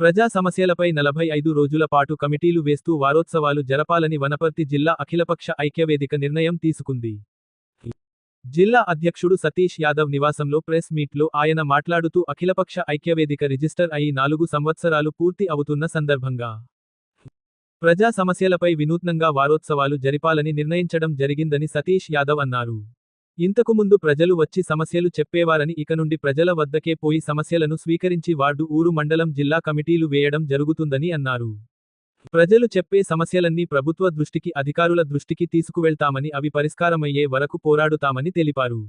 ప్రజా సమస్యలపై నలభై ఐదు రోజుల పాటు కమిటీలు వేస్తూ వారోత్సవాలు జరపాలని వనపర్తి జిల్లా అఖిలపక్ష ఐక్యవేదిక నిర్ణయం తీసుకుంది. జిల్లా అధ్యక్షుడు సతీష్ యాదవ్ నివాసంలో ప్రెస్ మీట్లో ఆయన మాట్లాడుతూ అఖిలపక్ష ఐక్యవేదిక రిజిస్టర్ అయి నాలుగు సంవత్సరాలు పూర్తి అవుతున్న సందర్భంగా ప్రజా సమస్యలపై వినూత్నంగా వారోత్సవాలు జరిపాలని నిర్ణయించడం జరిగిందని సతీష్ యాదవ్ అన్నారు. ఇంతకు ముందు ప్రజలు వచ్చి సమస్యలు చెప్పేవారని ఇక నుండి ప్రజల వద్దకే పోయి సమస్యలను స్వీకరించి వార్డు ఊరు మండలం జిల్లా కమిటీలు వేయడం జరుగుతుందని అన్నారు. ప్రజలు చెప్పే సమస్యలన్నీ ప్రభుత్వ దృష్టికి అధికారుల దృష్టికి తీసుకువెళ్తామని అవి పరిష్కారమయ్యే వరకు పోరాడుతామని తెలిపారు.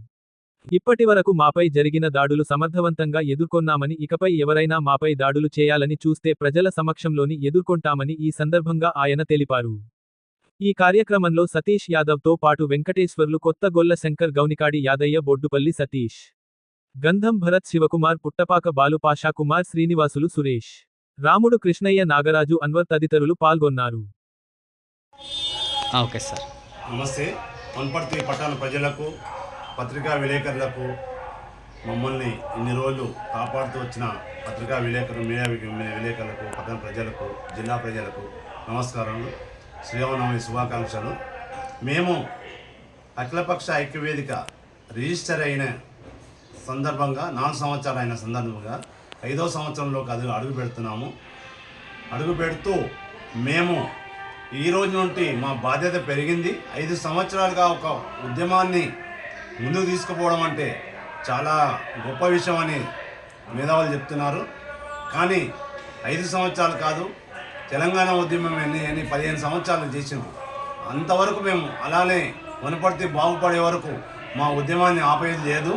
ఇప్పటి వరకు మాపై జరిగిన దాడులు సమర్థవంతంగా ఎదుర్కొన్నామని ఇకపై ఎవరైనా మాపై దాడులు చేయాలని చూస్తే ప్రజల సమక్షంలోని ఎదుర్కొంటామని ఈ సందర్భంగా ఆయన తెలిపారు. ఈ కార్యక్రమంలో సతీష్ యాదవ్తో పాటు వెంకటేశ్వర్లు కొత్త గొల్ల శంకర్ గౌనికాడి యాదయ్య బొడ్డుపల్లి సతీష్. గంధం భరత్ శివకుమార్ పుట్టపాక బాలు పాషా కుమార్ శ్రీనివాసులు సురేష్. రాముడు కృష్ణయ్య నాగరాజు అన్వర్ తదితరులు పాల్గొన్నారు. ఆ, ఓకే సార్. నమస్తే. వనపర్తి పట్టణ ప్రజలకు పత్రికా విలేకరులకు మమ్మల్ని ఇన్ని రోజులు కాపాడుతూ వచ్చిన పత్రికా విలేకరులు మీడియా విలేకరులకు పట్టణ ప్రజలకు జిల్లా ప్రజలకు నమస్కారములు. శ్రీరామనవమి శుభాకాంక్షలు. మేము అఖిలపక్ష ఐక్యవేదిక రిజిస్టర్ అయిన సందర్భంగా నాలుగు సంవత్సరాలు అయిన సందర్భంగా ఐదో సంవత్సరంలోకి అది అడుగు పెడుతున్నాము. అడుగు పెడుతూ మేము ఈ రోజు నుండి మా బాధ్యత పెరిగింది. ఐదు సంవత్సరాలుగా ఒక ఉద్యమాన్ని ముందుకు తీసుకుపోవడం అంటే చాలా గొప్ప విషయం అని మేధావులు చెప్తున్నారు. కానీ ఐదు సంవత్సరాలు కాదు తెలంగాణ ఉద్యమం ఎన్ని ఎన్ని పదిహేను సంవత్సరాలు చేసింది అంతవరకు మేము అలానే వనపడితే బాగుపడే వరకు మా ఉద్యమాన్ని ఆపేది లేదు.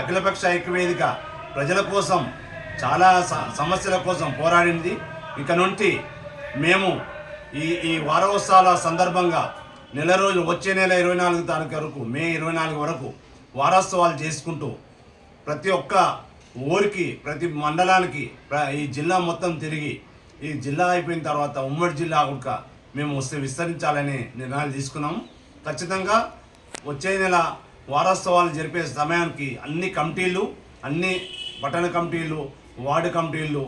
అఖిలపక్ష ఐక్యవేదిక ప్రజల కోసం చాలా సమస్యల కోసం పోరాడింది. ఇక నుండి మేము ఈ ఈ వారోత్సవాల సందర్భంగా నెల రోజులు వచ్చే నెల ఇరవై నాలుగు తారీఖు వరకు మే ఇరవై నాలుగు వరకు వారోత్సవాలు చేసుకుంటూ ప్రతి ఒక్క ఊరికి ప్రతి మండలానికి ఈ జిల్లా మొత్తం తిరిగి ఈ జిల్లా అయిపోయిన తర్వాత ఉమ్మడి జిల్లా కూడా మేము వస్తే విస్తరించాలని నిర్ణయాలు తీసుకున్నాము. ఖచ్చితంగా వచ్చే నెల వారోత్సవాలు జరిపే సమయానికి అన్ని కమిటీలు అన్ని పట్టణ కమిటీలు వార్డు కమిటీలు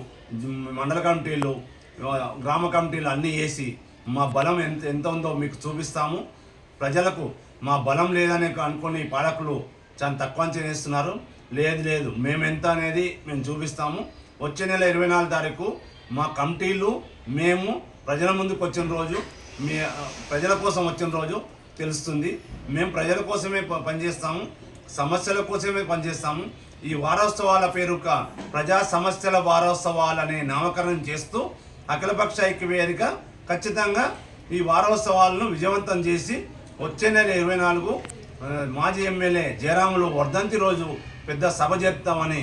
మండల కమిటీలు గ్రామ కమిటీలు అన్నీ వేసి మా బలం ఎంత ఎంత ఉందో మీకు చూపిస్తాము. ప్రజలకు మా బలం లేదని అనుకుని పాలకులు చాలా తక్కువ చేస్తున్నారు లేదు లేదు మేము ఎంత అనేది మేము చూపిస్తాము. వచ్చే నెల ఇరవై నాలుగు తారీఖు మా కమిటీలు మేము ప్రజల ముందుకు వచ్చిన రోజు మీ ప్రజల కోసం వచ్చిన రోజు తెలుస్తుంది. మేము ప్రజల కోసమే పనిచేస్తాము సమస్యల కోసమే పనిచేస్తాము. ఈ వారోత్సవాల పేరుక ప్రజా సమస్యల వారోత్సవాలనే నామకరణం చేస్తూ అఖిలపక్ష ఐక్యవేదిక ఖచ్చితంగా ఈ వారోత్సవాలను విజయవంతం చేసి వచ్చే నెల ఇరవై నాలుగు మాజీ ఎమ్మెల్యే జయరాములు వర్ధంతి రోజు పెద్ద సభ చేస్తామని